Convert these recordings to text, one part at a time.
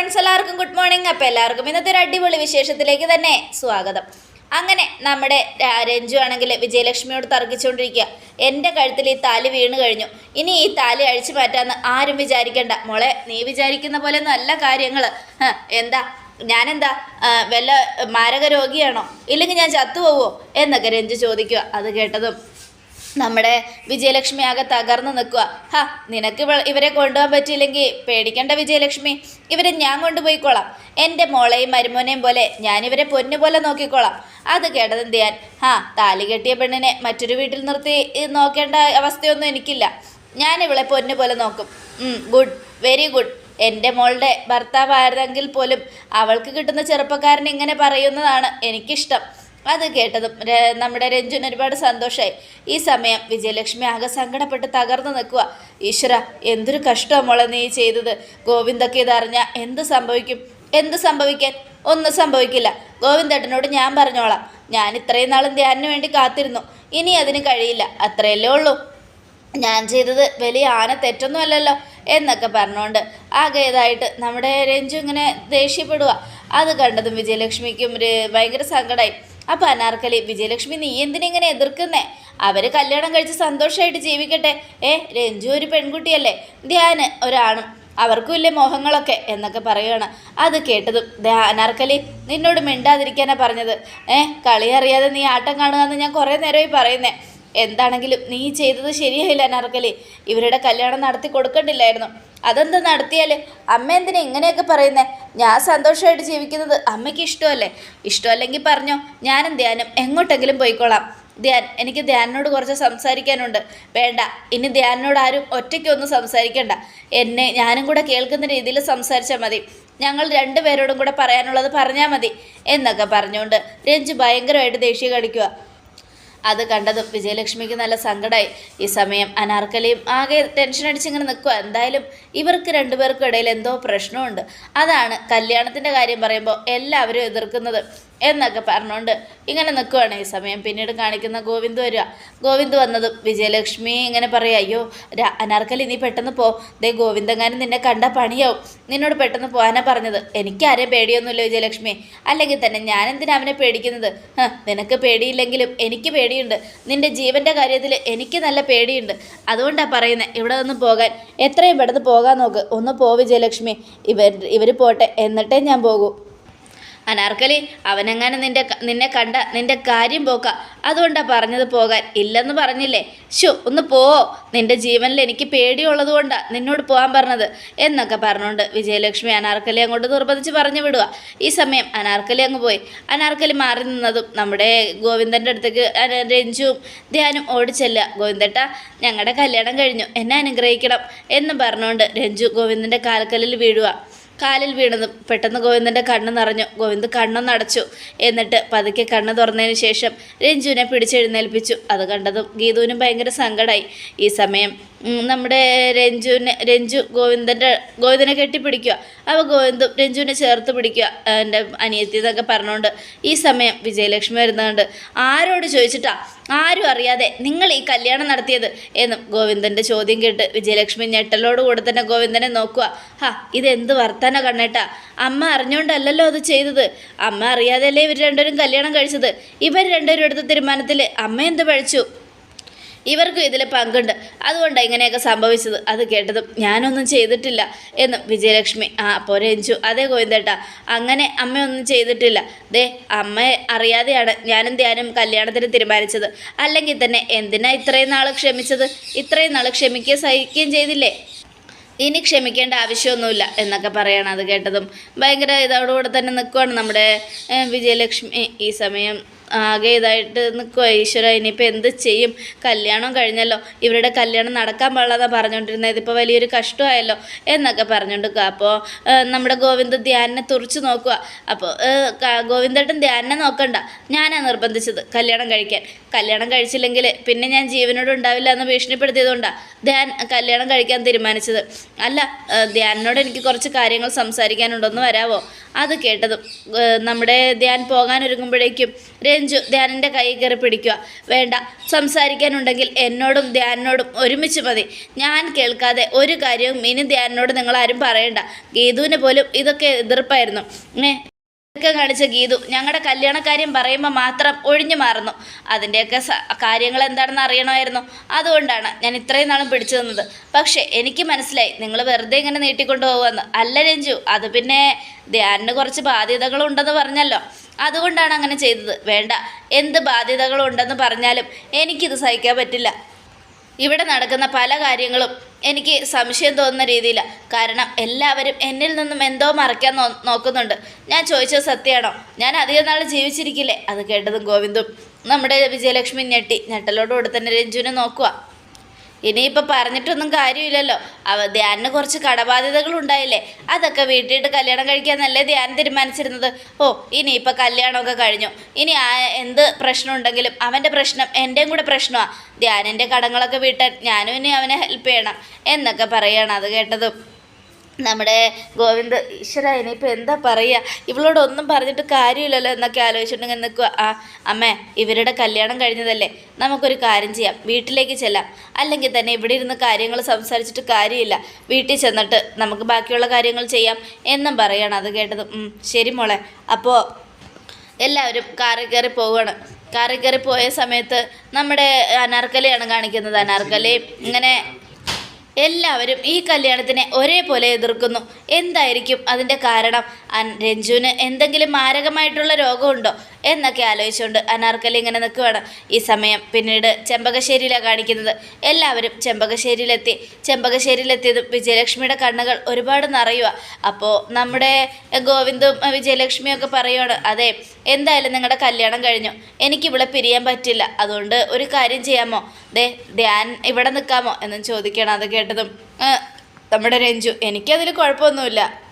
Friends എല്ലാവർക്കും good morning അപ്പോൾ എല്ലാവർക്കും ഇന്നത്തെ ഒരു അടിപൊളി വിശേഷത്തിലേക്ക് തന്നെ സ്വാഗതം. അങ്ങനെ നമ്മുടെ രഞ്ജു ആണെങ്കിൽ വിജയലക്ഷ്മിയോട് തർക്കിച്ചുകൊണ്ടിരിക്കുക. എന്റെ കഴുത്തിൽ ഈ താലി വീണ് കഴിഞ്ഞു. ഇനി ഈ താലി അഴിച്ചു മാറ്റാമെന്ന് ആരും വിചാരിക്കണ്ട. മോളെ നീ വിചാരിക്കുന്ന പോലെ നല്ല കാര്യങ്ങൾ എന്താ? ഞാനെന്താ? വല്ല മാരക രോഗിയാണോ? ഇല്ലെങ്കിൽ ഞാൻ ചത്തുപോവോ? എന്നൊക്കെ രഞ്ജു ചോദിക്കുക. അത് കേട്ടതും നമ്മുടെ വിജയലക്ഷ്മി ആകെ തകർന്നു നിൽക്കുക ഹാ നിനക്ക് ഇവരെ കൊണ്ടുപോകാൻ പറ്റിയില്ലെങ്കിൽ പേടിക്കണ്ട വിജയലക്ഷ്മി. ഇവരെ ഞാൻ കൊണ്ടുപോയിക്കോളാം എന്റെ മോളെയും മരുമോനെയും പോലെ ഞാനിവരെ പൊന്നു പോലെ നോക്കിക്കോളാം അത് കേട്ടത് എന്ത് ചെയ്യാൻ? ഹാ താലി കെട്ടിയ പെണ്ണിനെ മറ്റൊരു വീട്ടിൽ നിർത്തി നോക്കേണ്ട അവസ്ഥയൊന്നും എനിക്കില്ല. ഞാൻ ഇവളെ പൊന്നു പോലെ നോക്കും. Good very good. എന്റെ മോളുടെ ഭർത്താവായിരുന്നെങ്കിൽ പോലും അവൾക്ക് കിട്ടുന്ന ചെറുപ്പക്കാരൻ ഇങ്ങനെ പറയുന്നതാണ് എനിക്കിഷ്ടം. അത് കേട്ടതും നമ്മുടെ രഞ്ജുൻ ഒരുപാട് സന്തോഷമായി ഈ സമയം വിജയലക്ഷ്മി ആകെ സങ്കടപ്പെട്ട് തകർന്നു നിൽക്കുക ഈശ്വര എന്തൊരു കഷ്ടമാണ് മോളെ നീ ചെയ്തത്. ഗോവിന്ദൊക്കെ ഇതറിഞ്ഞാൽ എന്ത് സംഭവിക്കും? എന്ത് സംഭവിക്കാൻ? ഒന്നും സംഭവിക്കില്ല. ഗോവിന്ദേട്ടനോട് ഞാൻ പറഞ്ഞോളാം. ഞാൻ ഇത്രയും നാളും ധ്യാനിന് വേണ്ടി കാത്തിരുന്നു. ഇനി അതിന് കഴിയില്ല. അത്രയല്ലേ ഉള്ളൂ. ഞാൻ ചെയ്തത് വലിയ ആന തെറ്റൊന്നുമല്ലല്ലോ എന്നൊക്കെ പറഞ്ഞുകൊണ്ട് ആകെ ഇതായിട്ട് നമ്മുടെ രഞ്ജു ഇങ്ങനെ ദേഷ്യപ്പെടുക അത് കണ്ടതും വിജയലക്ഷ്മിക്കും ഒരു ഭയങ്കര സങ്കടമായി അപ്പം അനാർക്കലി വിജയലക്ഷ്മി നീ എന്തിനെങ്ങനെ എതിർക്കുന്നേ? അവർ കല്യാണം കഴിച്ച് സന്തോഷമായിട്ട് ജീവിക്കട്ടെ. ഏ രഞ്ജു ഒരു പെൺകുട്ടിയല്ലേ? ധ്യാന് ഒരാണും. അവർക്കും ഇല്ലേ മോഹങ്ങളൊക്കെ എന്നൊക്കെ പറയുകയാണ് അത് കേട്ടതും അനാർക്കലി നിന്നോട് മിണ്ടാതിരിക്കാനാ പറഞ്ഞത്. ഏ കളി അറിയാതെ നീ ആട്ടം കാണുക എന്ന് ഞാൻ കുറേ നേരമായി പറയുന്നേ. എന്താണെങ്കിലും നീ ചെയ്തത് ശരിയായില്ല അനാർക്കലി. ഇവരുടെ കല്യാണം നടത്തി കൊടുക്കണ്ടില്ലായിരുന്നു. അതെന്ത് നടത്തിയാൽ അമ്മ എന്തിനാ ഇങ്ങനെയൊക്കെ പറയുന്നേ? ഞാൻ സന്തോഷമായിട്ട് ജീവിക്കുന്നത് അമ്മയ്ക്ക് ഇഷ്ടമല്ലേ? ഇഷ്ടമല്ലെങ്കിൽ പറഞ്ഞോ ഞാനും ധ്യാനം എങ്ങോട്ടെങ്കിലും പോയിക്കോളാം. ധ്യാൻ എനിക്ക് ധ്യാനിനോട് കുറച്ച് സംസാരിക്കാനുണ്ട്. വേണ്ട ഇനി ധ്യാനിനോട് ആരും ഒറ്റയ്ക്കൊന്നും സംസാരിക്കണ്ട. എന്നെ ഞാനും കൂടെ കേൾക്കുന്ന രീതിയിൽ സംസാരിച്ചാൽ മതി. ഞങ്ങൾ രണ്ടുപേരോടും കൂടെ പറയാനുള്ളത് പറഞ്ഞാൽ മതി. എന്നൊക്കെ പറഞ്ഞുകൊണ്ട് രഞ്ജു ഭയങ്കരമായിട്ട് ദേഷ്യം കാണിക്കുക അത് കണ്ടതും വിജയലക്ഷ്മിക്ക് നല്ല സങ്കടമായി ഈ സമയം അനാർക്കലിയും ആകെ ടെൻഷൻ അടിച്ചിങ്ങനെ നിൽക്കുക എന്തായാലും ഇവർക്ക് രണ്ടുപേർക്കും ഇടയിൽ എന്തോ പ്രശ്നമുണ്ട്. അതാണ് കല്യാണത്തിന്റെ കാര്യം പറയുമ്പോൾ എല്ലാവരും എതിർക്കുന്നത്. എന്നൊക്കെ പറഞ്ഞുകൊണ്ട് ഇങ്ങനെ നിൽക്കുവാണ് ഈ സമയം. പിന്നീട് കാണിക്കുന്ന ഗോവിന്ദ് വരിക. ഗോവിന്ദ് വന്നതും വിജയലക്ഷ്മി ഇങ്ങനെ പറയുക അയ്യോ അനാർക്കലി നീ പെട്ടെന്ന് പോ. ദേ ഗോവിന്ദങ്ങാനും നിന്നെ കണ്ട പണിയാവും. നിന്നോട് പെട്ടെന്ന് പോകാനാ പറഞ്ഞത്. എനിക്ക് ആരെയും പേടിയൊന്നുമില്ല വിജയലക്ഷ്മി. അല്ലെങ്കിൽ തന്നെ ഞാൻ എന്തിനാ അവനെ പേടിക്കുന്നത്? നിനക്ക് പേടിയില്ലെങ്കിലും എനിക്ക് പേടിയുണ്ട്. നിന്റെ ജീവന്റെ കാര്യത്തിൽ എനിക്ക് നല്ല പേടിയുണ്ട്. അതുകൊണ്ടാണ് പറയുന്നത് ഇവിടെ നിന്ന് പോകാൻ. എത്രയും പെട്ടെന്ന് പോകാൻ നോക്ക്. ഒന്ന് പോ വിജയലക്ഷ്മി. ഇവർ ഇവർ പോട്ടെ. എന്നിട്ടേ ഞാൻ പോകൂ. അനാർക്കലി അവനെങ്ങാനും നിന്റെ നിന്നെ കണ്ട നിന്റെ കാര്യം പോക്ക. അതുകൊണ്ടാ പറഞ്ഞത് പോകാൻ. ഇല്ലെന്ന് പറഞ്ഞില്ലേ? ഷോ ഒന്ന് പോ. നിന്റെ ജീവനിൽ എനിക്ക് പേടിയുള്ളത് കൊണ്ടാ നിന്നോട് പോകാൻ പറഞ്ഞത്. എന്നൊക്കെ പറഞ്ഞുകൊണ്ട് വിജയലക്ഷ്മി അനാർക്കലി അങ്ങോട്ട് നിർബന്ധിച്ച് പറഞ്ഞു വിടുക ഈ സമയം അനാർക്കലി അങ്ങ് പോയി. അനാർക്കലി മാറി നിന്നതും നമ്മുടെ ഗോവിന്ദന്റെ അടുത്തേക്ക് രഞ്ജുവും ധ്യാനും ഓടിച്ചെല്ലുക ഗോവിന്ദേട്ട ഞങ്ങളുടെ കല്യാണം കഴിഞ്ഞു. എന്നെ അനുഗ്രഹിക്കണം എന്ന് പറഞ്ഞുകൊണ്ട് രഞ്ജു ഗോവിന്ദന്റെ കാൽക്കല്ലിൽ വീഴുക കാലിൽ വീണതും പെട്ടെന്ന് ഗോവിന്ദന്റെ കണ്ണ് നിറഞ്ഞു. ഗോവിന്ദ് കണ്ണൊന്ന് അടച്ചു എന്നിട്ട് പതുക്കെ കണ്ണ് തുറന്നതിന് ശേഷം രഞ്ജുവിനെ പിടിച്ചെഴുന്നേൽപ്പിച്ചു. അത് കണ്ടതും ഗീതുവിനും ഭയങ്കര സങ്കടമായി ഈ സമയം നമ്മുടെ രഞ്ജുവിനെ രഞ്ജു ഗോവിന്ദന്റെ ഗോവിന്ദനെ കെട്ടിപ്പിടിക്കുക. അപ്പോൾ ഗോവിന്ദും രഞ്ജുവിനെ ചേർത്ത് പിടിക്കുക എന്റെ അനിയത്തി എന്നൊക്കെ പറഞ്ഞുകൊണ്ട് ഈ സമയം വിജയലക്ഷ്മി വരുന്നുണ്ട്. ആരോട് ചോദിച്ചിട്ടാ? ആരും അറിയാതെ നിങ്ങൾ ഈ കല്യാണം നടത്തിയത്? എന്നും ഗോവിന്ദന്റെ ചോദ്യം കേട്ട് വിജയലക്ഷ്മി ഞെട്ടലോട് കൂടെ തന്നെ ഗോവിന്ദനെ നോക്കുക. ഹാ ഇതെന്ത് വർത്താന കണ്ണേട്ടാ? അമ്മ അറിഞ്ഞുകൊണ്ടല്ലല്ലോ അത് ചെയ്തത്. അമ്മ അറിയാതെയല്ലേ ഇവർ രണ്ടുപേരും കല്യാണം കഴിച്ചത്? ഇവർ രണ്ടുപേരും എടുത്ത തീരുമാനത്തിൽ അമ്മ എന്ത് പഴിച്ചു? ഇവർക്കും ഇതിൽ പങ്കുണ്ട്. അതുകൊണ്ടാണ് ഇങ്ങനെയൊക്കെ സംഭവിച്ചത്. അത് കേട്ടതും ഞാനൊന്നും ചെയ്തിട്ടില്ല എന്ന് വിജയലക്ഷ്മി ആ അപ്പോൾ അതേ ഗോവിന്ദേട്ടാ അങ്ങനെ അമ്മയൊന്നും ചെയ്തിട്ടില്ല. ദേ അമ്മയെ അറിയാതെയാണ് ഞാനും ധ്യാനും കല്യാണത്തിന് തീരുമാനിച്ചത്. അല്ലെങ്കിൽ തന്നെ എന്തിനാ ഇത്രയും നാൾ ക്ഷമിച്ചത്? ഇത്രയും നാൾ ക്ഷമിക്കുകയും സഹിക്കുകയും ചെയ്തില്ലേ? ഇനി ക്ഷമിക്കേണ്ട ആവശ്യമൊന്നുമില്ല എന്നൊക്കെ പറയണം അത് കേട്ടതും. ഭയങ്കര ഇതോടുകൂടെ തന്നെ നിൽക്കുവാണ് നമ്മുടെ വിജയലക്ഷ്മി ഈ സമയം. ആകെ ഇതായിട്ട് നിൽക്കുക ഈശ്വര ഇനിയിപ്പോൾ എന്ത് ചെയ്യും? കല്യാണം കഴിഞ്ഞല്ലോ. ഇവരുടെ കല്യാണം നടക്കാൻ പാടില്ലെന്നാണ് പറഞ്ഞുകൊണ്ടിരുന്നത് ഇതിപ്പോൾ വലിയൊരു കഷ്ടമായല്ലോ എന്നൊക്കെ പറഞ്ഞുകൊണ്ടിരിക്കുക അപ്പോൾ നമ്മുടെ ഗോവിന്ദ ധ്യാനിനെ തുറച്ച് നോക്കുക അപ്പോൾ ഗോവിന്ദേട്ടൻ ധ്യാനിനെ നോക്കണ്ട. ഞാനാണ് നിർബന്ധിച്ചത് കല്യാണം കഴിക്കാൻ. കല്യാണം കഴിച്ചില്ലെങ്കിൽ പിന്നെ ഞാൻ ജീവനോട് ഉണ്ടാവില്ല എന്ന് ഭീഷണിപ്പെടുത്തിയതുകൊണ്ടാണ് ധ്യാൻ കല്യാണം കഴിക്കാൻ തീരുമാനിച്ചത്. അല്ല ധ്യാനിനോട് എനിക്ക് കുറച്ച് കാര്യങ്ങൾ സംസാരിക്കാനുണ്ടെന്ന് വരാവോ? അത് കേട്ടതും നമ്മുടെ ധ്യാൻ പോകാൻ ഒരുങ്ങുമ്പോഴേക്കും രഞ്ജു ധ്യാനന്റെ കൈ കയറി പിടിക്കുക. വേണ്ട. സംസാരിക്കാനുണ്ടെങ്കിൽ എന്നോടും ധ്യാനോടും ഒരുമിച്ച് മതി. ഞാൻ കേൾക്കാതെ ഒരു കാര്യവും ഇനി ധ്യാനോട് നിങ്ങളാരും പറയണ്ട. ഗീതുവിന് പോലും ഇതൊക്കെ എതിർപ്പായിരുന്നു. ഏ ഒക്കെ കാണിച്ച ഗീതു ഞങ്ങളുടെ കല്യാണക്കാര്യം പറയുമ്പോൾ മാത്രം ഒഴിഞ്ഞു മാറുന്നു. അതിന്റെയൊക്കെ കാര്യങ്ങൾ എന്താണെന്ന് അറിയണമായിരുന്നു. അതുകൊണ്ടാണ് ഞാൻ ഇത്രയും നാളും പിടിച്ചു തന്നത് പക്ഷേ എനിക്ക് മനസ്സിലായി നിങ്ങൾ വെറുതെ ഇങ്ങനെ നീട്ടിക്കൊണ്ടു പോകുമെന്ന് അല്ല രഞ്ജു അത് പിന്നെ ധ്യാനിന് കുറച്ച് ബാധ്യതകളുണ്ടെന്ന് പറഞ്ഞല്ലോ. അതുകൊണ്ടാണ് അങ്ങനെ ചെയ്തത്. വേണ്ട എന്ത് ബാധ്യതകളുണ്ടെന്ന് പറഞ്ഞാലും എനിക്കിത് സഹിക്കാൻ പറ്റില്ല. ഇവിടെ നടക്കുന്ന പല കാര്യങ്ങളും എനിക്ക് സംശയം തോന്നുന്ന രീതിയിലാണ് കാരണം എല്ലാവരും എന്നിൽ നിന്നും എന്തോ മറയ്ക്കാൻ നോക്കുന്നുണ്ട്. ഞാൻ ചോദിച്ചത് സത്യമാണോ? ഞാൻ അധികം നാൾ ജീവിച്ചിരിക്കില്ലേ? അത് കേട്ടതും ഗോവിന്ദും. നമ്മുടെ വിജയലക്ഷ്മി ഞെട്ടി. ഞെട്ടലോടുകൂടെ തന്നെ രഞ്ജുവിനെ നോക്കുക ഇനിയിപ്പോൾ പറഞ്ഞിട്ടൊന്നും കാര്യമില്ലല്ലോ. അവ ധ്യാനിന് കുറച്ച് കടബാധ്യതകൾ ഉണ്ടായില്ലേ? അതൊക്കെ വീട്ടിയിട്ട് കല്യാണം കഴിക്കാന്നല്ലേ ധ്യാൻ തീരുമാനിച്ചിരുന്നത്. ഓ ഇനിയിപ്പോൾ കല്യാണമൊക്കെ കഴിഞ്ഞു. ഇനി ആ എന്ത് പ്രശ്നം ഉണ്ടെങ്കിലും അവന്റെ പ്രശ്നം എന്റെയും കൂടെ പ്രശ്നമാണ് ധ്യാനിന്റെ കടങ്ങളൊക്കെ വീട്ടാൻ ഞാനും ഇനി അവനെ ഹെൽപ്പ് ചെയ്യണം എന്നൊക്കെ പറയണം അത് കേട്ടതും. നമ്മുടെ ഗോവിന്ദ ഈശ്വര ഇനിയിപ്പോൾ എന്താ പറയുക ഇവളോടൊന്നും പറഞ്ഞിട്ട് കാര്യമില്ലല്ലോ എന്നൊക്കെ ആലോചിച്ചിട്ടുണ്ടെങ്കിൽ നിൽക്കുക ആ അമ്മേ ഇവരുടെ കല്യാണം കഴിഞ്ഞതല്ലേ? നമുക്കൊരു കാര്യം ചെയ്യാം. വീട്ടിലേക്ക് ചെല്ലാം. അല്ലെങ്കിൽ തന്നെ ഇവിടെ ഇരുന്ന് കാര്യങ്ങൾ സംസാരിച്ചിട്ട് കാര്യമില്ല. വീട്ടിൽ ചെന്നിട്ട് നമുക്ക് ബാക്കിയുള്ള കാര്യങ്ങൾ ചെയ്യാം എന്നും പറയണം അത് കേട്ടത്. ശരി മോളെ. അപ്പോൾ എല്ലാവരും കാറിൽ കയറി പോവുകയാണ് കാറിൽ കയറി പോയ സമയത്ത് നമ്മുടെ അനാർക്കലിയാണ് കാണിക്കുന്നത്. അനാർക്കലി ഇങ്ങനെ എല്ലാവരും ഈ കല്യാണത്തിനെ ഒരേപോലെ എതിർക്കുന്നു. എന്തായിരിക്കും അതിന്റെ കാരണം? രഞ്ജുവിന് എന്തെങ്കിലും മാരകമായിട്ടുള്ള രോഗമുണ്ടോ? എന്നൊക്കെ ആലോചിച്ചുകൊണ്ട് അനാർക്കലി ഇങ്ങനെ നിൽക്കുകയാണ് ഈ സമയം. പിന്നീട് ചെമ്പകശ്ശേരിയിലാണ് കാണിക്കുന്നത്. എല്ലാവരും ചെമ്പകശ്ശേരിയിലെത്തി. ചെമ്പകശ്ശേരിയിലെത്തിയതും വിജയലക്ഷ്മിയുടെ കണ്ണുകൾ ഒരുപാട് നിറയുക അപ്പോൾ നമ്മുടെ ഗോവിന്ദും വിജയലക്ഷ്മിയും ഒക്കെ പറയുവാണ് അതെ എന്തായാലും നിങ്ങളുടെ കല്യാണം കഴിഞ്ഞു. എനിക്കിവിടെ പിരിയാൻ പറ്റില്ല. അതുകൊണ്ട് ഒരു കാര്യം ചെയ്യാമോ? ദേ ധ്യാൻ ഇവിടെ നിൽക്കാമോ? എന്നും ചോദിക്കണം അത് കേട്ടതും. നമ്മുടെ രഞ്ജു എനിക്കതിൽ കുഴപ്പമൊന്നുമില്ല.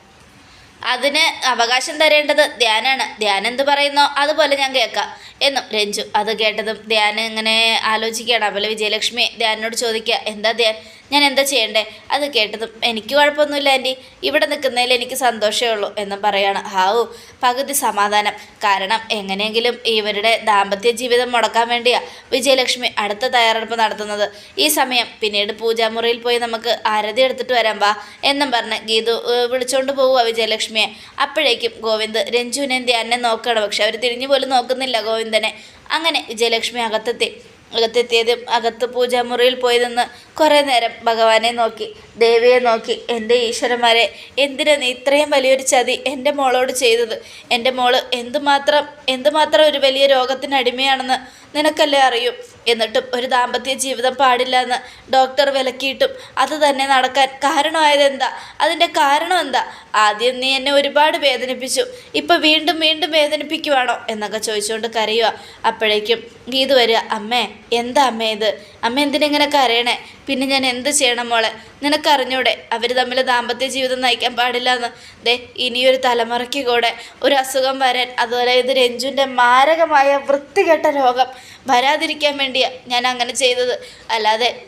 അതിന് അവകാശം തരേണ്ടത് ധ്യാനാണ്. ധ്യാനം എന്ത് പറയുന്നോ അതുപോലെ ഞാൻ കേൾക്കാം. എന്നും രഞ്ജു അത് കേട്ടതും ധ്യാനം ഇങ്ങനെ ആലോചിക്കുകയാണ്. അതുപോലെ വിജയലക്ഷ്മി ധ്യാനോട് ചോദിക്കുക എന്താ ധ്യാൻ? ഞാൻ എന്താ ചെയ്യണ്ടേ? അത് കേട്ടതും എനിക്ക് കുഴപ്പമൊന്നുമില്ല ആന്റി ഇവിടെ നിൽക്കുന്നതിൽ എനിക്ക് സന്തോഷമേ ഉള്ളൂ എന്നും പറയാണ്. ഹാവു പകുതി സമാധാനം. കാരണം എങ്ങനെയെങ്കിലും ഇവരുടെ ദാമ്പത്യ ജീവിതം മുടക്കാൻ വേണ്ടിയാ വിജയലക്ഷ്മി അടുത്ത തയ്യാറെടുപ്പ് നടത്തുന്നത്. ഈ സമയം പിന്നീട് പൂജാമുറിയിൽ പോയി നമുക്ക് ആരതി എടുത്തിട്ട് വരാം വാ എന്നും പറഞ്ഞ് ഗീതു വിളിച്ചോണ്ട് പോവുക വിജയലക്ഷ്മിയെ. അപ്പോഴേക്കും ഗോവിന്ദ് രഞ്ജുവിനെ ധ്യാനെ നോക്കണം. പക്ഷെ അവർ തിരിഞ്ഞു പോലും നോക്കുന്നില്ല ഗോവിന്ദനെ. അങ്ങനെ വിജയലക്ഷ്മി അകത്തെത്തി. അകത്തെത്തിയതും അകത്ത് പൂജാമുറിയിൽ പോയി നിന്ന് കുറേ നേരം ഭഗവാനെ നോക്കി ദേവിയെ നോക്കി. എന്റെ ഈശ്വരന്മാരെ എന്തിനാ നീ ഇത്രയും വലിയൊരു ചതി എന്റെ മോളോട് ചെയ്തത്? എന്റെ മോൾ എന്തുമാത്രം എന്തുമാത്രം ഒരു വലിയ രോഗത്തിന് അടിമയാണെന്ന് നിനക്കല്ലേ അറിയൂ? എന്നിട്ടും ഒരു ദാമ്പത്യ ജീവിതം പാടില്ല എന്ന് ഡോക്ടർ വിലക്കിയിട്ടും അത് തന്നെ നടക്കാൻ കാരണമായത് എന്താ അതിന്റെ കാരണം എന്താ ആദ്യം നീ എന്നെ ഒരുപാട് വേദനിപ്പിച്ചു. ഇപ്പം വീണ്ടും വീണ്ടും വേദനിപ്പിക്കുവാണോ? എന്നൊക്കെ ചോദിച്ചുകൊണ്ട് കരയുക. അപ്പോഴേക്കും ഗീത് വരിക അമ്മേ എന്താ അമ്മേ ഇത്? അമ്മ എന്തിനെങ്ങനെ കരയണേ? പിന്നെ ഞാൻ എന്ത് ചെയ്യണം മോളെ? നിനക്കറിഞ്ഞൂടെ അവർ തമ്മിൽ ദാമ്പത്യ ജീവിതം നയിക്കാൻ പാടില്ല എന്ന് ദേ ഇനിയൊരു തലമുറയ്ക്ക് കൂടെ ഒരു അസുഖം വരാൻ അതുപോലെ ഇത് രഞ്ജുവിന്റെ മാരകമായ വൃത്തികെട്ട രോഗം വരാതിരിക്കാൻ വേണ്ടിയാണ് ഞാൻ അങ്ങനെ ചെയ്തത്. അല്ലാതെ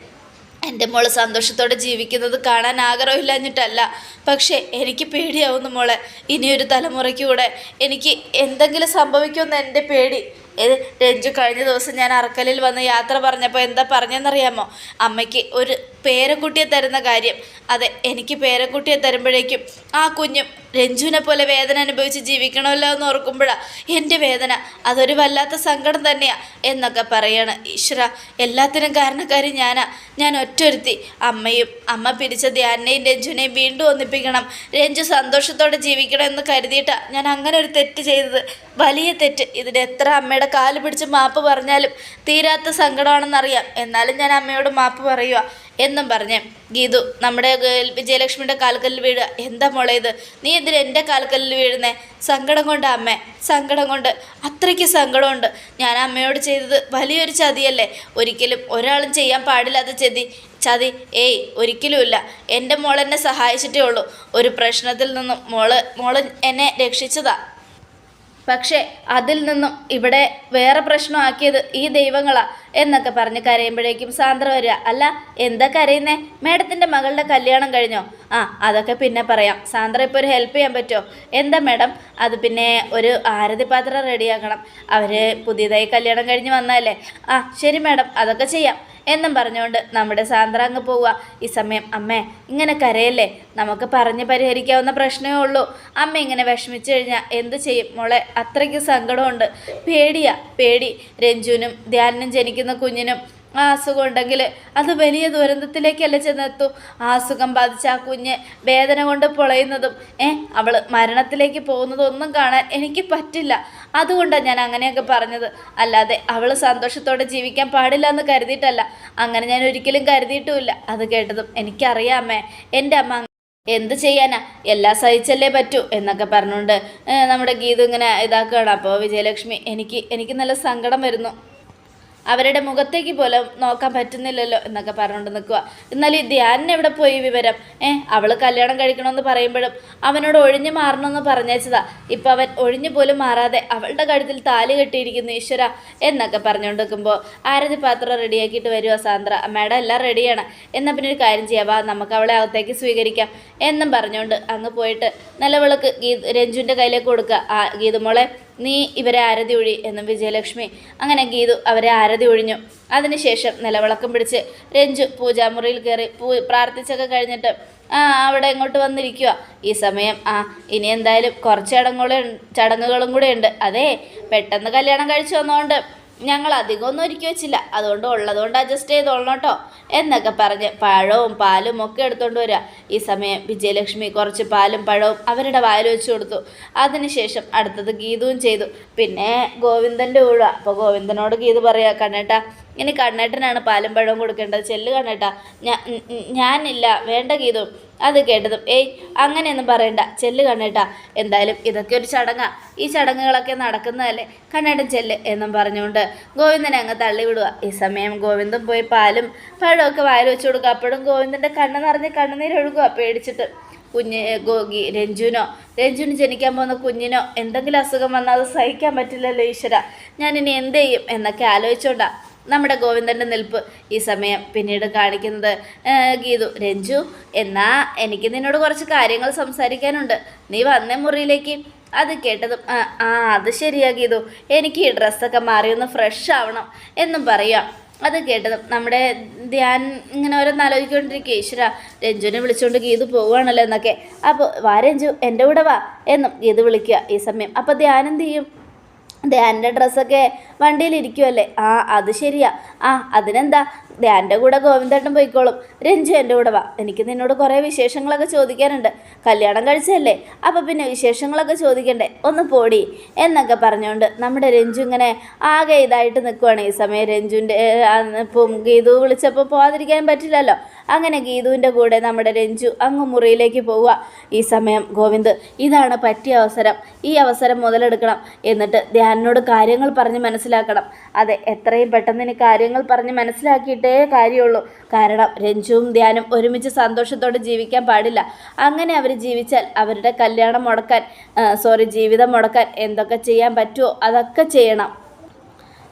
എന്റെ മോൾ സന്തോഷത്തോടെ ജീവിക്കുന്നത് കാണാൻ ആഗ്രഹമില്ലാഞ്ഞിട്ടല്ല. പക്ഷേ എനിക്ക് പേടിയാവുന്നു മോളെ. ഇനിയൊരു തലമുറയ്ക്ക് കൂടെ എനിക്ക് എന്തെങ്കിലും സംഭവിക്കുമെന്ന് എന്റെ പേടി. രഞ്ജു കഴിഞ്ഞ ദിവസം ഞാൻ അറക്കലിൽ വന്ന് യാത്ര പറഞ്ഞപ്പോൾ എന്താ പറഞ്ഞെന്നറിയാമോ? അമ്മയ്ക്ക് ഒരു പേരക്കുട്ടിയെ തരുന്ന കാര്യം. അതെ എനിക്ക് പേരക്കുട്ടിയെ തരുമ്പോഴേക്കും ആ കുഞ്ഞും രഞ്ജുവിനെ പോലെ വേദന അനുഭവിച്ച് ജീവിക്കണമല്ലോ എന്ന് ഓർക്കുമ്പോഴാണ് എന്റെ വേദന. അതൊരു വല്ലാത്ത സങ്കടം തന്നെയാണ് എന്നൊക്കെ പറയാണ് ഈശ്വര. എല്ലാത്തിനും കാരണക്കാരി ഞാനാ. ഞാൻ ഒറ്റൊരുത്തി. അമ്മയും അമ്മ പിരിച്ച ധ്യാനെയും രഞ്ജുവിനെയും വീണ്ടും ഒന്നിപ്പിക്കണം. രഞ്ജു സന്തോഷത്തോടെ ജീവിക്കണം എന്ന് കരുതിയിട്ടാണ് ഞാൻ അങ്ങനെ ഒരു തെറ്റ് ചെയ്തത്. വലിയ തെറ്റ്. ഇതിന് എത്ര അമ്മയുടെ കാൽ പിടിച്ച് മാപ്പ് പറഞ്ഞാലും തീരാത്ത സങ്കടമാണെന്നറിയാം. എന്നാലും ഞാൻ അമ്മയോട് മാപ്പ് പറയുക എന്നും പറഞ്ഞ്. ഗീതു നമ്മുടെ വിജയലക്ഷ്മിയുടെ കാൽക്കല്ലിൽ വീഴുക. എന്താ മോളെ ഇത്? നീ എന്തിനാ എന്റെ കാൽക്കല്ലിൽ വീഴുന്നേ? സങ്കടം കൊണ്ട് അമ്മേ സങ്കടം കൊണ്ട്. അത്രയ്ക്ക് സങ്കടമുണ്ട്. ഞാൻ അമ്മയോട് ചെയ്തത് വലിയൊരു ചതിയല്ലേ? ഒരിക്കലും ഒരാളും ചെയ്യാൻ പാടില്ലാത്ത ചതി. ചതി ഏയ് ഒരിക്കലുമില്ല എന്റെ മോൾ എന്നെ സഹായിച്ചിട്ടേ ഉള്ളൂ. ഒരു പ്രശ്നത്തിൽ നിന്നും മോൾ മോൾ എന്നെ രക്ഷിച്ചതാ. പക്ഷേ അതിൽ നിന്നും ഇവിടെ വേറെ പ്രശ്നമാക്കിയത് ഈ ദൈവങ്ങളാ എന്നൊക്കെ പറഞ്ഞ് കരയുമ്പോഴേക്കും സാന്ദ്ര വരിക. അല്ല എന്താ കരയുന്നേ? മേഡത്തിന്റെ മകളുടെ കല്യാണം കഴിഞ്ഞോ? ആ അതൊക്കെ പിന്നെ പറയാം. സാന്ദ്ര ഇപ്പോൾ ഒരു ഹെൽപ്പ് ചെയ്യാൻ പറ്റുമോ? എന്താ മേഡം? അത് പിന്നെ ഒരു ആരതി പാത്രം റെഡിയാക്കണം അവർ പുതിയതായി കല്യാണം കഴിഞ്ഞ് വന്നാലേ ആ ശരി മേഡം അതൊക്കെ ചെയ്യാം. എന്നും പറഞ്ഞുകൊണ്ട് നമ്മുടെ സാന്ദ്ര അങ്ങ് പോവുക. ഈ സമയം അമ്മേ ഇങ്ങനെ കരയല്ലേ? നമുക്ക് പറഞ്ഞ് പരിഹരിക്കാവുന്ന പ്രശ്നമേ ഉള്ളൂ. അമ്മ ഇങ്ങനെ വിഷമിച്ചു കഴിഞ്ഞാൽ എന്ത് ചെയ്യും? മോളെ അത്രയ്ക്ക് സങ്കടമുണ്ട്. പേടിയാ പേടി. രഞ്ജുവിനും ധ്യാനിനും ജനിക്കുന്ന കുഞ്ഞിനും ആ അസുഖം ഉണ്ടെങ്കിൽ അത് വലിയ ദുരന്തത്തിലേക്കല്ല ചെന്നെത്തു? ആ അസുഖം ബാധിച്ച ആ കുഞ്ഞ് വേദന കൊണ്ട് പൊളയുന്നതും ഏ അവൾ മരണത്തിലേക്ക് പോകുന്നതും ഒന്നും കാണാൻ എനിക്ക് പറ്റില്ല. അതുകൊണ്ടാണ് ഞാൻ അങ്ങനെയൊക്കെ പറഞ്ഞത്. അല്ലാതെ അവൾ സന്തോഷത്തോടെ ജീവിക്കാൻ പാടില്ല എന്ന് കരുതിയിട്ടല്ല. അങ്ങനെ ഞാൻ ഒരിക്കലും കരുതിയിട്ടുമില്ല. അത് കേട്ടതും എനിക്കറിയാമേ എന്റെ അമ്മ എന്ത് ചെയ്യാനാ? എല്ലാം സഹിച്ചല്ലേ പറ്റൂ എന്നൊക്കെ പറഞ്ഞുകൊണ്ട് നമ്മുടെ ഗീതു ഇങ്ങനെ ഇതാക്കുകയാണ്. അപ്പോൾ വിജയലക്ഷ്മി എനിക്ക് എനിക്ക് നല്ല സങ്കടം വരുന്നു. അവരുടെ മുഖത്തേക്ക് പോലും നോക്കാൻ പറ്റുന്നില്ലല്ലോ എന്നൊക്കെ പറഞ്ഞുകൊണ്ട് നിൽക്കുക. എന്നാൽ ഈ ധ്യാനിന് എവിടെ പോയി വിവരം? ഏ അവൾ കല്യാണം കഴിക്കണമെന്ന് പറയുമ്പോഴും അവനോട് ഒഴിഞ്ഞു മാറണമെന്ന് പറഞ്ഞേച്ചതാ. ഇപ്പം അവൻ ഒഴിഞ്ഞു പോലും മാറാതെ അവളുടെ കഴുത്തിൽ താലി കെട്ടിയിരിക്കുന്നു ഈശ്വര എന്നൊക്കെ പറഞ്ഞുകൊണ്ട് നിൽക്കുമ്പോൾ ആരതി പാത്രം റെഡിയാക്കിയിട്ട് വരുമോ സാന്ദ്ര. മേഡം എല്ലാം റെഡിയാണ് എന്നാൽ പിന്നെ ഒരു കാര്യം ചെയ്യാവാ നമുക്ക് അവളെ അകത്തേക്ക് സ്വീകരിക്കാം എന്നും പറഞ്ഞുകൊണ്ട് അങ്ങ് പോയിട്ട് നിലവിളക്ക് ഗീത് രഞ്ജുവിന്റെ കയ്യിലേക്ക് കൊടുക്കുക. ആ ഗീതുമോളെ നീ ഇവരെ ആരതി ഒഴി എന്നും വിജയലക്ഷ്മി അങ്ങനെ ഗീതു അവരെ ആരതി ഒഴിഞ്ഞു. അതിനുശേഷം നിലവിളക്കം പിടിച്ച് രഞ്ജു പൂജാമുറിയിൽ കയറി പൂ പ്രാർത്ഥിച്ചൊക്കെ കഴിഞ്ഞിട്ട് ആ അവിടെ ഇങ്ങോട്ട് വന്നിരിക്കുക ഈ സമയം ആ ഇനി എന്തായാലും കുറച്ച് ചടങ്ങുകളും ചടങ്ങുകളും കൂടെ ഉണ്ട്. അതെ പെട്ടെന്ന് കല്യാണം കഴിച്ചു വന്നതുകൊണ്ട് ഞങ്ങൾ അധികമൊന്നും ഒരുക്കി വെച്ചില്ല. അതുകൊണ്ട് ഉള്ളതുകൊണ്ട് അഡ്ജസ്റ്റ് ചെയ്തോളണം കേട്ടോ എന്നൊക്കെ പറഞ്ഞ് പഴവും പാലും ഒക്കെ എടുത്തുകൊണ്ട് വരിക ഈ സമയം വിജയലക്ഷ്മി കുറച്ച് പാലും പഴവും അവരുടെ വായിൽ വെച്ച് കൊടുത്തു. അതിനുശേഷം അടുത്തത് ഗീതവും ചെയ്തു. പിന്നെ ഗോവിന്ദന്റെ ഊഴ. അപ്പോൾ ഗോവിന്ദനോട് ഗീത് പറയുക കണ്ണേട്ട ഇനി കണ്ണേട്ടനാണ് പാലും പഴവും കൊടുക്കേണ്ടത്. ചെല്ല് കണ്ണേട്ട. ഞാനില്ല. വേണ്ട ഗീതു അത് കേട്ടതും ഏയ് അങ്ങനെയൊന്നും പറയണ്ട. ചെല്ല് കണ്ണേട്ടാ. എന്തായാലും ഇതൊക്കെ ഒരു ചടങ്ങാ. ഈ ചടങ്ങുകളൊക്കെ നടക്കുന്നതല്ലേ കണ്ണേട്ടൻ ചെല്ല് എന്നും പറഞ്ഞുകൊണ്ട് ഗോവിന്ദനെ അങ്ങ് തള്ളിവിടുക ഈ സമയം ഗോവിന്ദൻ പോയി പാലും പഴമൊക്കെ വായിൽ വെച്ച് കൊടുക്കുക അപ്പോഴും ഗോവിന്ദന്റെ കണ്ണ് നിറഞ്ഞ് കണ്ണുനീരൊഴുകുക പേടിച്ചിട്ട്. കുഞ്ഞ് ഗോഗി രഞ്ജുനോ? രഞ്ജുവിന് ജനിക്കാൻ പോകുന്ന കുഞ്ഞിനോ? എന്തെങ്കിലും അസുഖം വന്നാൽ അത് സഹിക്കാൻ പറ്റില്ലല്ലോ ഈശ്വര. ഞാൻ ഇനി എന്ത് ചെയ്യും? എന്നൊക്കെ ആലോചിച്ചോണ്ടാ നമ്മുടെ ഗോവിന്ദന്റെ നിൽപ്പ് ഈ സമയം പിന്നീട് കാണിക്കുന്നത് ഗീതു. രഞ്ജു എന്നാ എനിക്ക് നിന്നോട് കുറച്ച് കാര്യങ്ങൾ സംസാരിക്കാനുണ്ട്. നീ വന്നേ മുറിയിലേക്ക്. അത് കേട്ടതും ആ അത് ശരിയാ ഗീതു. എനിക്ക് ഈ ഡ്രസ്സൊക്കെ മാറി ഒന്ന് ഫ്രഷ് ആവണം എന്നും പറയാം. അത് കേട്ടതും നമ്മുടെ ധ്യാൻ ഇങ്ങനെ ഓരോന്ന് ആലോചിക്കൊണ്ടിരിക്കുക ഈശ്വര രഞ്ജുവിനെ വിളിച്ചുകൊണ്ട് ഗീതു പോവുകയാണല്ലോ എന്നൊക്കെ. അപ്പോൾ വാ രഞ്ജു എന്റെ കൂടെ വാ എന്നും ഗീതു വിളിക്കുക ഈ സമയം. അപ്പോൾ ധ്യാൻ എന്ത് ചെയ്യും? ധ്യാന്റെ ഡ്രസ്സൊക്കെ വണ്ടിയിലിരിക്കുമല്ലേ ആ അത് ശരിയാ. ആ അതിനെന്താ? ധ്യാന്റെ കൂടെ ഗോവിന്ദേട്ടൻ പോയിക്കോളും. രഞ്ജു എന്റെ കൂടെ വാ. എനിക്ക് നിന്നോട് കുറേ വിശേഷങ്ങളൊക്കെ ചോദിക്കാനുണ്ട്. കല്യാണം കഴിച്ചല്ലേ അപ്പോൾ പിന്നെ വിശേഷങ്ങളൊക്കെ ചോദിക്കണ്ടേ? ഒന്ന് പോടി. എന്നൊക്കെ പറഞ്ഞുകൊണ്ട് നമ്മുടെ രഞ്ജു ഇങ്ങനെ ആകെ ഇതായിട്ട് നിൽക്കുവാണ് ഈ സമയം രഞ്ജുവിന്റെ ഗീതു വിളിച്ചപ്പോൾ പോകാതിരിക്കാൻ പറ്റില്ലല്ലോ. അങ്ങനെ ഗീതുവിന്റെ കൂടെ നമ്മുടെ രഞ്ജു അങ്ങ് മുറിയിലേക്ക് പോവുക. ഈ സമയം ഗോവിന്ദ് ഇതാണ് പറ്റിയ അവസരം. ഈ അവസരം മുതലെടുക്കണം. എന്നിട്ട് ധ്യാനിനോട് കാര്യങ്ങൾ പറഞ്ഞ് മനസ്സിലാക്കണം. അതെ എത്രയും പെട്ടെന്ന് ഇനി കാര്യങ്ങൾ പറഞ്ഞ് മനസ്സിലാക്കിയിട്ടേ കാര്യമുള്ളൂ. കാരണം രഞ്ജുവും ധ്യാനും ഒരുമിച്ച് സന്തോഷത്തോടെ ജീവിക്കാൻ പാടില്ല. അങ്ങനെ അവർ ജീവിച്ചാൽ അവരുടെ കല്യാണം മുടക്കാൻ സോറി ജീവിതം മുടക്കാൻ എന്തൊക്കെ ചെയ്യാൻ പറ്റുമോ അതൊക്കെ ചെയ്യണം.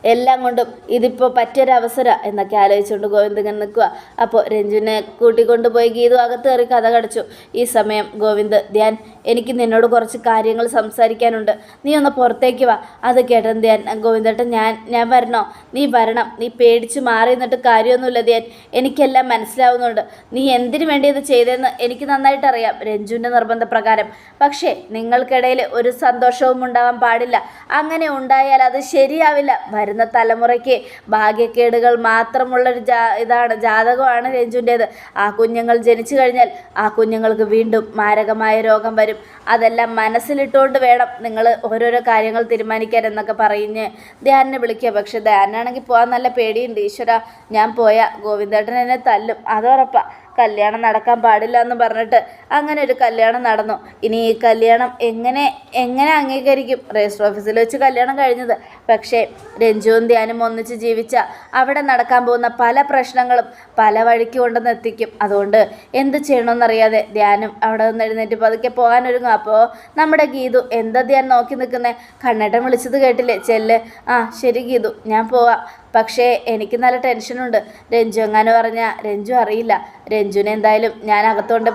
എല്ലാം കൊണ്ടും ഇതിപ്പോൾ പറ്റിയൊരവസരം എന്നൊക്കെ ആലോചിച്ചുകൊണ്ട് ഗോവിന്ദ് ഇങ്ങനെ നിൽക്കുക അപ്പോൾ രഞ്ജുവിനെ കൂട്ടിക്കൊണ്ടുപോയി ഗീതു അകത്ത് കയറി കഥ കടച്ചു. ഈ സമയം ഗോവിന്ദ് ധ്യാൻ എനിക്ക് നിന്നോട് കുറച്ച് കാര്യങ്ങൾ സംസാരിക്കാനുണ്ട്. നീ ഒന്ന് പുറത്തേക്ക് വാ. അത് കേട്ടൻ ധ്യാൻ ഗോവിന്ദേട്ടൻ ഞാൻ ഞാൻ വരണോ? നീ വരണം. നീ പേടിച്ച് മാറി നിന്നിട്ട് കാര്യമൊന്നുമില്ല ധ്യാൻ. എനിക്കെല്ലാം മനസ്സിലാവുന്നുണ്ട്. നീ എന്തിനു വേണ്ടി ഇത് ചെയ്തതെന്ന് എനിക്ക് നന്നായിട്ട് അറിയാം രഞ്ജുവിന്റെ നിർബന്ധപ്രകാരം. പക്ഷേ നിങ്ങൾക്കിടയിൽ ഒരു സന്തോഷവും ഉണ്ടാവാൻ പാടില്ല. അങ്ങനെ ഉണ്ടായാൽ അത് ശരിയാവില്ല. വരുന്ന തലമുറയ്ക്ക് ഭാഗ്യക്കേടുകൾ മാത്രമുള്ളൊരു ജാ ഇതാണ് ജാതകമാണ് രഞ്ജുന്റേത്. ആ കുഞ്ഞുങ്ങൾ ജനിച്ചു കഴിഞ്ഞാൽ ആ കുഞ്ഞുങ്ങൾക്ക് വീണ്ടും മാരകമായ രോഗം വരും. അതെല്ലാം മനസ്സിലിട്ടുകൊണ്ട് വേണം നിങ്ങൾ ഓരോരോ കാര്യങ്ങൾ തീരുമാനിക്കാൻ എന്നൊക്കെ പറഞ്ഞ് ധ്യാനിനെ വിളിക്കുക. പക്ഷെ ധ്യാനാണെങ്കിൽ പോകാൻ നല്ല പേടിയുണ്ട്. ഈശ്വര ഞാൻ പോയാൽ ഗോവിന്ദേട്ടൻ എന്നെ തല്ലും. അതുറപ്പാ. കല്യാണം നടക്കാൻ പാടില്ല എന്ന് പറഞ്ഞിട്ട് അങ്ങനെ ഒരു കല്യാണം നടന്നു. ഇനി ഈ കല്യാണം എങ്ങനെ എങ്ങനെ അംഗീകരിക്കും? രജിസ്റ്റർ ഓഫീസിൽ വെച്ച് കല്യാണം കഴിഞ്ഞത്. പക്ഷേ രഞ്ജുവും ധ്യാനും ഒന്നിച്ച് ജീവിച്ച അവിടെ നടക്കാൻ പോകുന്ന പല പ്രശ്നങ്ങളും പല വഴിക്ക് കൊണ്ടുവന്ന് എത്തിക്കും. അതുകൊണ്ട് എന്ത് ചെയ്യണമെന്നറിയാതെ ധ്യാനും അവിടെ നിന്ന് എഴുന്നേറ്റ് പതുക്കെ പോകാനൊരുങ്ങും അപ്പോൾ നമ്മുടെ ഗീതു എന്താ ധ്യാൻ നോക്കി നിൽക്കുന്നത് കണ്ണേട്ടൻ വിളിച്ചത് കേട്ടില്ലേ? ചെല്ല്. ആ ശരി ഗീതു ഞാൻ പോവാം. പക്ഷേ എനിക്ക് നല്ല ടെൻഷനുണ്ട്. രഞ്ജു എങ്ങാനും പറഞ്ഞാൽ രഞ്ജു അറിയില്ല. രഞ്ജുവിനെ എന്തായാലും ഞാൻ അകത്തോണ്ട്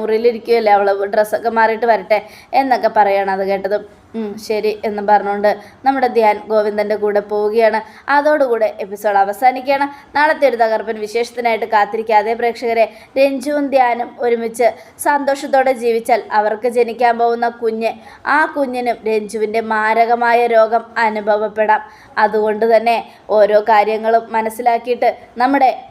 മുറിയിലിരിക്കുകയല്ലേ അവൾ ഡ്രസ്സൊക്കെ മാറിയിട്ട് വരട്ടെ എന്നൊക്കെ പറയണം അത് കേട്ടതും. ശരി എന്ന് പറഞ്ഞുകൊണ്ട് നമ്മുടെ ധ്യാൻ ഗോവിന്ദന്റെ കൂടെ പോവുകയാണ്. അതോടുകൂടെ എപ്പിസോഡ് അവസാനിക്കുകയാണ്. നാളത്തെ ഒരു തകർപ്പൻ വിശേഷത്തിനായിട്ട് കാത്തിരിക്കാതെ പ്രേക്ഷകരെ രഞ്ജുവും ധ്യാനും ഒരുമിച്ച് സന്തോഷത്തോടെ ജീവിച്ചാൽ അവർക്ക് ജനിക്കാൻ പോകുന്ന കുഞ്ഞ് ആ കുഞ്ഞിനും രഞ്ജുവിന്റെ മാരകമായ രോഗം അനുഭവപ്പെടാം. അതുകൊണ്ട് തന്നെ ഓരോ കാര്യങ്ങളും മനസ്സിലാക്കിയിട്ട് നമ്മുടെ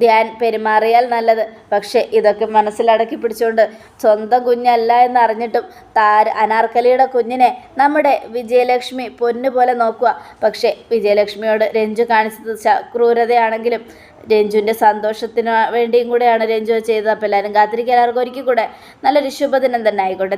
ധ്യാൻ പെരുമാറിയാൽ നല്ലത്. പക്ഷേ ഇതൊക്കെ മനസ്സിലടക്കി പിടിച്ചുകൊണ്ട് സ്വന്തം കുഞ്ഞല്ല എന്നറിഞ്ഞിട്ടും താര അനാർക്കലിയുടെ കുഞ്ഞിനെ നമ്മുടെ വിജയലക്ഷ്മി പൊന്നു പോലെ നോക്കുക. പക്ഷേ വിജയലക്ഷ്മിയോട് രഞ്ജു കാണിച്ചത് ക്രൂരതയാണെങ്കിലും രഞ്ജുവിന്റെ സന്തോഷത്തിന് വേണ്ടിയും കൂടെയാണ് രഞ്ജു ചെയ്തത്. അപ്പോൾ എല്ലാവരും കാത്തിരിക്കുക. എല്ലാവർക്കും ഒരിക്കൽ കൂടെ നല്ലൊരു ശുഭദിനം തന്നെ ആയിക്കോട്ടെ.